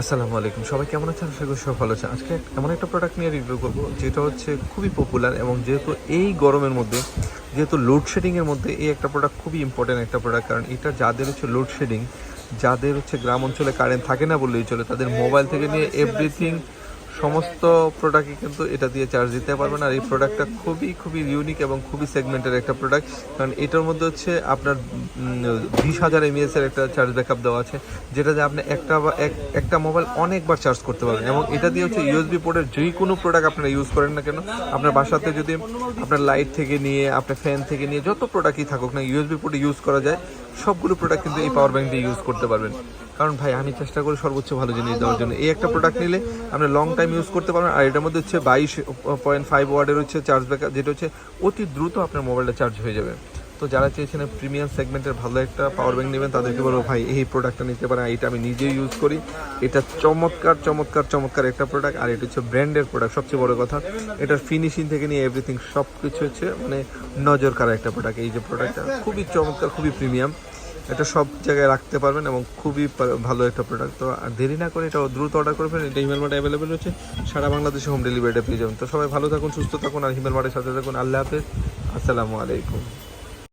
আসসালামু আলাইকুম। সবাই কেমন আছেন? আশা করি সব ভালো আছে আজকে এমন একটা প্রোডাক্ট নিয়ে রিভিউ করব, যেটা হচ্ছে খুবই পপুলার এবং যেহেতু এই গরমের মধ্যে, যেহেতু লোডশেডিংয়ের মধ্যে এই একটা প্রোডাক্ট খুবই ইম্পর্টেন্ট একটা প্রোডাক্ট কারণ এটা যাদের হচ্ছে লোডশেডিং যাদের হচ্ছে গ্রাম অঞ্চলে কারেন্ট থাকে না বললেই চলে, তাদের মোবাইল থেকে নিয়ে এভরিথিং সমস্ত প্রোডাক্টই কিন্তু এটা দিয়ে চার্জ দিতে পারবেন। আর এই প্রোডাক্টটা খুবই খুবই ইউনিক এবং খুবই সেগমেন্টের একটা প্রোডাক্ট কারণ এটার মধ্যে হচ্ছে আপনার বিশ হাজার এমএএস এর একটা চার্জ ব্যাকআপ দেওয়া আছে, যেটা দিয়ে আপনি একটা বা, এক- একটা মোবাইল অনেকবার চার্জ করতে পারবেন। এবং এটা দিয়ে হচ্ছে ইউএসবি পোর্টের যে কোনো প্রোডাক্ট আপনারা ইউজ করেন না কেন, আপনার বাসাতে যদি আপনার লাইট থেকে নিয়ে, আপনার ফ্যান থেকে নিয়ে, যত প্রোডাক্টই থাকুক না ইউএসবি পোর্টে ইউজ করা যায়, সবগুলো প্রোডাক্ট কিন্তু এই পাওয়ার ব্যাঙ্ক দিয়ে ইউজ করতে পারবেন। কারণ ভাই, আমি চেষ্টা করি সর্বোচ্চ ভালো জিনিস দেওয়ার জন্য। এই একটা প্রোডাক্ট নিলে আপনি লং টাইম ইউজ করতে পারবেন আর এটার মধ্যে হচ্ছে বাইশ পয়েন্ট ফাইভ ওয়ার্ডের হচ্ছে চার্জ ব্যাকআপ যেটা হচ্ছে অতি দ্রুত আপনার মোবাইলটা চার্জ হয়ে যাবে। তো যারা চেয়েছেন প্রিমিয়াম সেগমেন্টের ভালো একটা পাওয়ার ব্যাংক নেবেন, তাদেরকে বলব, ভাই, এই প্রোডাক্টটা নিতে পারেন। এটা আমি নিজেই ইউজ করি। এটা চমৎকার চমৎকার চমৎকার একটা প্রোডাক্ট আর এটা হচ্ছে ব্র্যান্ডের প্রোডাক্ট সবচেয়ে বড় কথা, এটার ফিনিশিং থেকে নিয়ে এভরিথিং সব কিছু হচ্ছে মানে নজর কারা একটা প্রোডাক্ট এই যে প্রোডাক্টটা খুবই চমৎকার, খুবই প্রিমিয়াম এটা সব জায়গায় রাখতে পারবেন এবং খুবই ভালো একটা প্রোডাক্ট তো আর দেরি না করে এটা দ্রুত অর্ডার করবেন এটা হিমেল মাঠে অ্যাভেলেবেল হচ্ছে সারা বাংলাদেশে হোম ডেলিভারিটা পেয়ে যাবেন। তো সবাই ভালো থাকুন, সুস্থ থাকুন, আর হিমেল মার্টের সাথে থাকুন। আল্লাহ হাফেজ। আসসালামু আলাইকুম।